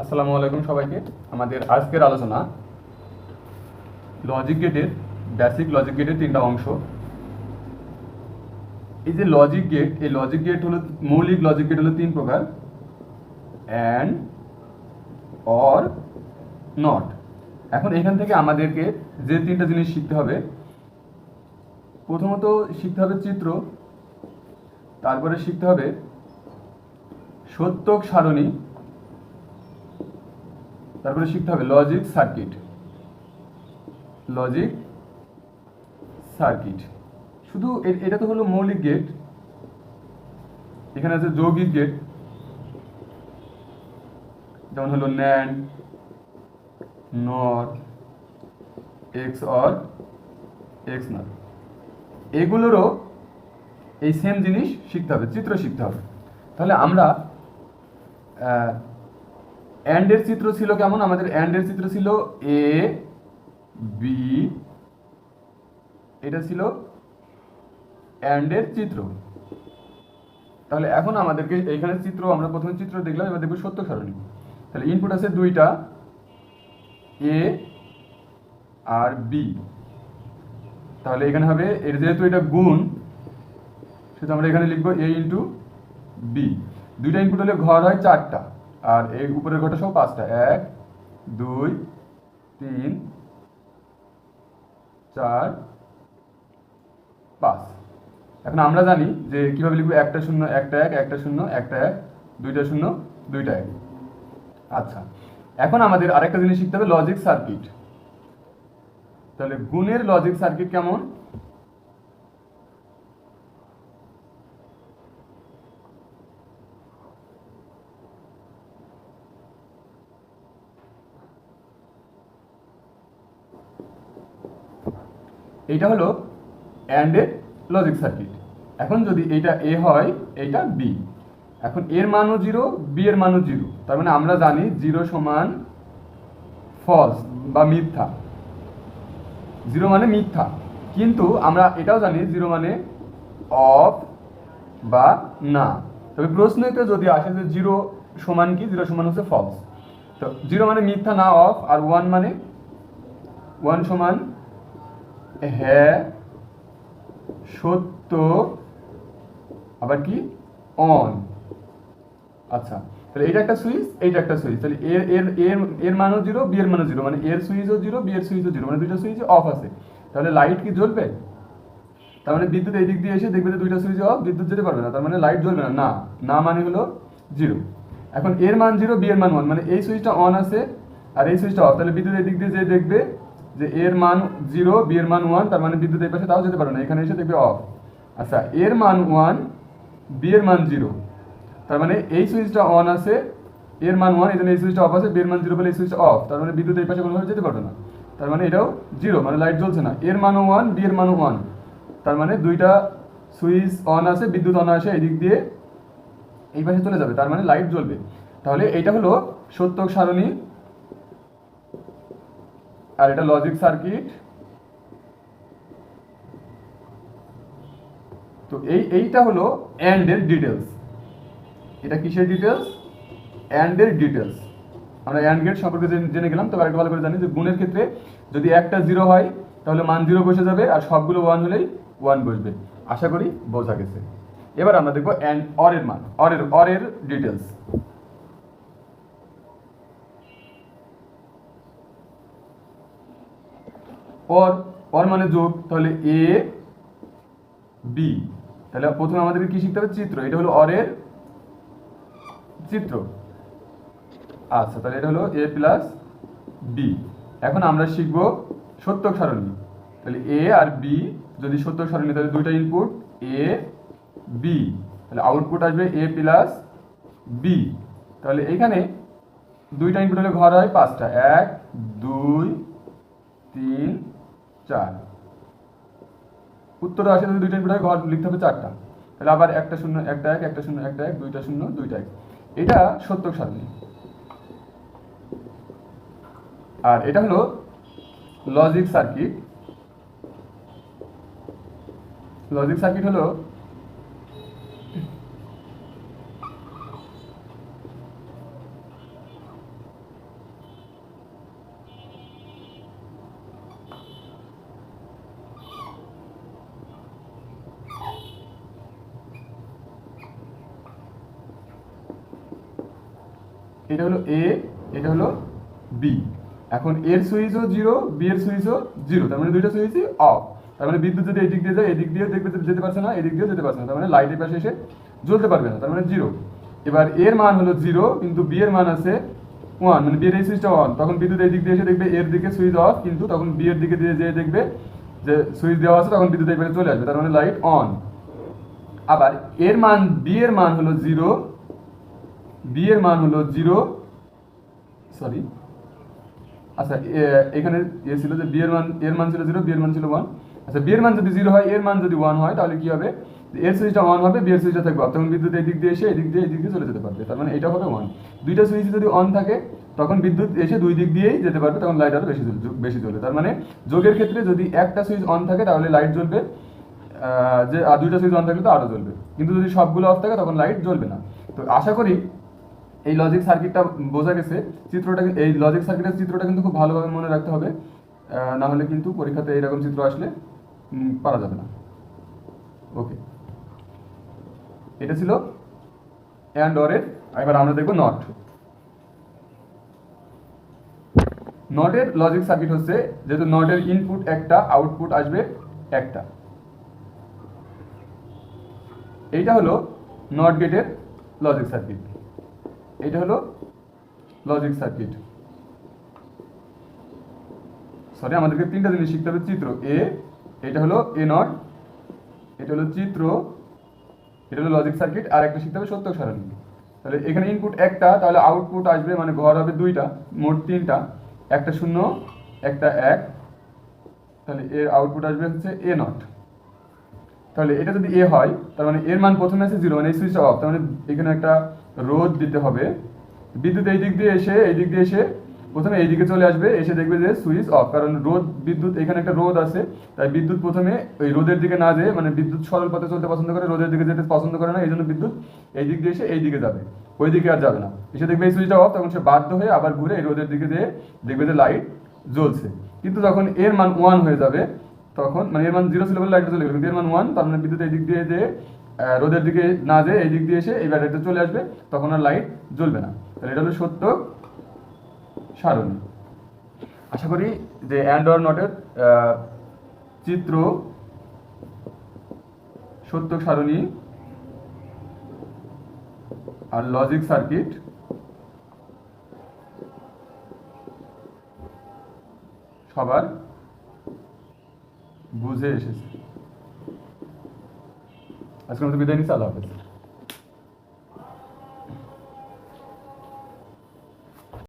আসসালামু আলাইকুম সবাইকে। আমাদের আজকের আলোচনা লজিক গেটের বেসিক লজিক গেটের তিনটা অংশ। এই যে লজিক গেট এই লজিক গেট হলো মৌলিক লজিক গেট হলো তিন প্রকার। অ্যান্ড অর নট এখন এখান থেকে আমাদেরকে যে তিনটা জিনিস শিখতে হবে, প্রথমত শিখতে হবে চিত্র, তারপরে শিখতে হবে সত্যক সারণী তারপরে শিখতে হবে লজিক সার্কিট লজিক সার্কিট শুধু এটা তো হলো মৌলিক গেট এখানে আছে যৌগিক গেট যেমন হলো NAND NOR, X OR X NOT এগুলোরও এই সেম জিনিস শিখতে হবে, চিত্র শিখতে হবে। তাহলে আমরা অ্যান্ডের চিত্র ছিল কেমন? আমাদের অ্যান্ডের চিত্র ছিল এ বি এটা ছিল অ্যান্ডের চিত্র। তাহলে এখন আমাদেরকে এইখানে চিত্র, আমরা প্রথমে চিত্র দেখলাম, এবার দেখব সত্য সারণী। তাহলে ইনপুট আছে দুইটা এ আর বি তাহলে এখানে হবে, এর যেহেতু এটা গুণ সেটা আমরা এখানে লিখব এ ইন্টু বি দুইটা ইনপুট হলে ঘর হয় চারটা। আর এই উপরের ঘরটা সব পাঁচটা। এক, দুই, তিন, চার, পাঁচ। এখন আমরা জানি যে কীভাবে লিখব একটা শূন্য, একটা এক, একটা শূন্য, একটা এক, দুইটা শূন্য, দুইটা এক। আচ্ছা এখন আমাদের আরেকটা জিনিস শিখতে হবে লজিক সার্কিট তাহলে গুণের লজিক সার্কিট কেমন? এইটা হলো অ্যান্ড এর লজিক সার্কিট এখন যদি এইটা এ হয়, এইটা বি এখন এর মানও জিরো বি এর মানও জিরো তার মানে আমরা জানি জিরো সমান ফলস বা মিথ্যা। জিরো মানে মিথ্যা। কিন্তু আমরা এটাও জানি জিরো মানে অফ বা না। তবে প্রশ্নতে যদি আসে যে জিরো সমান কি জিরো সমান হচ্ছে ফলস তো জিরো মানে মিথ্যা, না অফ আর ওয়ান মানে ওয়ান সমান হ্যাঁ সত্য আবার কি? অন। আচ্ছা তাহলে এটা একটা সুইচ, এইটা একটা সুইচ, তাহলে এর এর এর এর মানও জিরো, বি এর মানও জিরো মানে এর সুইচও জিরো, বি সুইচও জিরো মানে দুইটা সুইচ অফ আছে। তাহলে লাইট কি জ্বলবে? তার মানে বিদ্যুৎ এই দিক দিয়ে এসে দেখবে যে দুইটা সুইচ অফ, বিদ্যুৎ যেতে পারবে না, তার মানে লাইট জ্বলবে না না না মানে হলো জিরো। এখন এর মান জিরো, বি এর মান ওয়ান মানে এই সুইচটা অন আছে, আর এই সুইচটা অফ তাহলে বিদ্যুৎ এই দিক দিয়ে যে দেখবে যে এর মান জিরো বি এর মান ওয়ান তার মানে বিদ্যুৎ এই পাশে তাও যেতে পারে না, এখানে এসে দেখবে অফ আচ্ছা এর মান ওয়ান বি এর মান জিরো তার মানে এই সুইচটা অন আছে, এর মান ওয়ান জন্য এই সুইচটা অফ আছে বি এর মান জিরো বলে এই সুইচটা অফ তার মানে বিদ্যুৎ এই পাশে কোনোভাবে যেতে পারবে না। তার মানে এটাও জিরো মানে লাইট জ্বলছে না। এর মানও ওয়ান বি এর মানও ওয়ান তার মানে দুইটা সুইচ অন আছে, বিদ্যুৎ অন আসে, এই দিক দিয়ে এই পাশে চলে যাবে। তার মানে লাইট জ্বলবে। তাহলে এইটা হলো সত্যক সারণী আর এটা লজিক সার্কিট তো এই, এইটা হলো অ্যান্ড এর ডিটেলস এটা কিসের ডিটেলস অ্যান্ড এর ডিটেলস আমরা অ্যান্ড গেট সম্পর্কে জেনে- গেলাম তো আরেকটু ভালো করে জানি যে গুণের ক্ষেত্রে যদি একটা জিরো হয়, তাহলে মান জিরো বসে যাবে আর সবগুলো ওয়ান হলেই ওয়ান বসবে। আশা করি বোঝা গেছে। এবার আমরা দেখব অ্যান্ড অরের মান অরের অরের ডিটেলস অর অর মানে যোগ, তাহলে এ বি তাহলে প্রথমে আমাদেরকে কি শিখতে হবে? চিত্র। এটা হলো অরের চিত্র। আচ্ছা তাহলে এটা হলো এ প্লাস বি এখন আমরা শিখব সত্যক সারণী। তাহলে এ আর বি যদি সত্যক সারণী, তাহলে দুইটা ইনপুট এ বি তাহলে আউটপুট আসবে এ প্লাস বি তাহলে এইখানে দুইটা ইনপুট হলে ঘর হয় পাঁচটা। এক, দুই, তিন চার। উত্তরে আসে যদি দুইটা ইনপুট ঘর লিখতে হবে চারটা। তাহলে আবার একটা শূন্য, একটা এক, একটা শূন্য, একটা এক, দুইটা শূন্য, দুইটা এক। এটা সত্যক সারণী। আর এটা হলো লজিক সার্কিট লজিক সার্কিট হলো এটা হলো এ এটা হলো বি এখন এর সুইচও জিরো বি এর সুইচও জিরো তার মানে দুইটা সুইচই অফ তার মানে বিদ্যুৎ যদি এদিক দিয়ে যায়, এদিক দিয়ে দেখবে যেতে পারছে না, এদিক দিয়েও যেতে পারছে না, তার মানে লাইটের পাশে এসে জ্বলতে পারবে না, তার মানে জিরো এবার এর মান হলো জিরো কিন্তু বি এর মান আছে ওয়ান মানে বি এর এই সুইচটা অন তখন বিদ্যুৎ এই দিক দিয়ে এসে দেখবে এর দিকে সুইচ অফ কিন্তু তখন বি এর দিকে দিয়ে যেয়ে দেখবে যে সুইচ দেওয়া আছে, তখন বিদ্যুৎ এই চলে আসবে, তার মানে লাইট অন আবার এর মান বি এর মান হলো জিরো বি এর মান হলো জিরো সরি আচ্ছা এখানে এ ছিল যে বি এর মান এর মান ছিল জিরো বি এর মান ছিল ওয়ান আচ্ছা বি এর মান যদি জিরো হয় এর মান যদি ওয়ান হয়, তাহলে কি হবে? এর সুইচটা অন হবে বি এর সুইচটা থাকবে। তখন বিদ্যুৎ এই দিক দিয়ে এসে এদিক দিয়ে এই দিক দিয়ে চলে যেতে পারবে। তার মানে এটা হবে ওয়ান দুইটা সুইচ যদি অন থাকে, তখন বিদ্যুৎ এসে দুই দিক দিয়েই যেতে পারবে, তখন লাইট আরও বেশি বেশি জ্বলবে। তার মানে যোগের ক্ষেত্রে যদি একটা সুইচ অন থাকে, তাহলে লাইট জ্বলবে। যে, আর দুইটা সুইচ অন থাকলে তো আরও জ্বলবে। কিন্তু যদি সবগুলো অফ থাকে, তখন লাইট জ্বলবে না। তো আশা করি এই লজিক সার্কিটটা বোঝা গেছে। চিত্রটা এই লজিক সার্কিটের চিত্রটা কিন্তু খুব ভালোভাবে মনে রাখতে হবে। না হলে কিন্তু পরীক্ষাতে এইরকম চিত্র আসলে পারা যাবে না। ওকে এটা ছিল অ্যান্ড অরের এবার আমরা দেখব নট নটের লজিক সার্কিট হচ্ছে, যেহেতু নটের ইনপুট একটা আউটপুট আসবে একটা। এইটা হলো নট গেটের লজিক সার্কিট এটা হলো লজিক সার্কিট সরি আমাদেরকে তিনটা জিনিস শিখতে হবে, চিত্র এ এটা হলো এ নট এটা হলো চিত্র, এটা হলো লজিক সার্কিট আর একটা শিখতে হবে সত্য সারণী। তাহলে এখানে ইনপুট একটা, তাহলে আউটপুট আসবে মানে ঘর হবে দুইটা, মোট তিনটা, একটা শূন্য, একটা এক। তাহলে এর আউটপুট আসবে হচ্ছে এ নট তাহলে এটা যদি এ হয়, তার মানে এর মান প্রথমে আছে জিরো মানে এই সুইচটা অফ তার মানে এখানে একটা রোদ দিতে হবে। বিদ্যুৎ এই দিক দিয়ে এসে, এই দিক দিয়ে এসে, প্রথমে এই দিকে চলে আসবে, এসে দেখবে যে সুইচ অফ, কারণ রোদ, বিদ্যুৎ, এখানে একটা রোদ আছে, তাই বিদ্যুৎ প্রথমে ওই রোদের দিকে না যেয়ে মানে বিদ্যুৎ সরল পথে চলতে পছন্দ করে, রোদের দিকে যেতে পছন্দ করে না, এই জন্য বিদ্যুৎ এই দিক দিয়ে এসে এই দিকে যাবে, ওই দিকে আর যাবে না। এসে দেখবে এই সুইচটা অফ, তখন সে বাধ্য হয়ে আবার ঘুরে এই রোদের দিকে যেয়ে দেখবে যে লাইট জ্বলছে। কিন্তু যখন এর মান ওয়ান হয়ে যাবে, তখন মানে এর মান জিরো ছিল বলে লাইটটা চলে গেল, কিন্তু এর মান ওয়ান তার মানে বিদ্যুৎ এই দিক দিয়ে যে রোদের দিকে না যেয়ে এই দিক দিয়ে এসে এই ব্যাটারিতে চলে আসবে, তখন আর লাইট জ্বলবে না। তাহলে এটা হলো সত্য সারণী। আশা করি যে অ্যান্ড অর নটের চিত্র সত্য সারণী আর লজিক সার্কিট সবার বুঝে এসেছে। আজকে মতো বিদায় নিচ্ছি আল্লাহ হাফেজ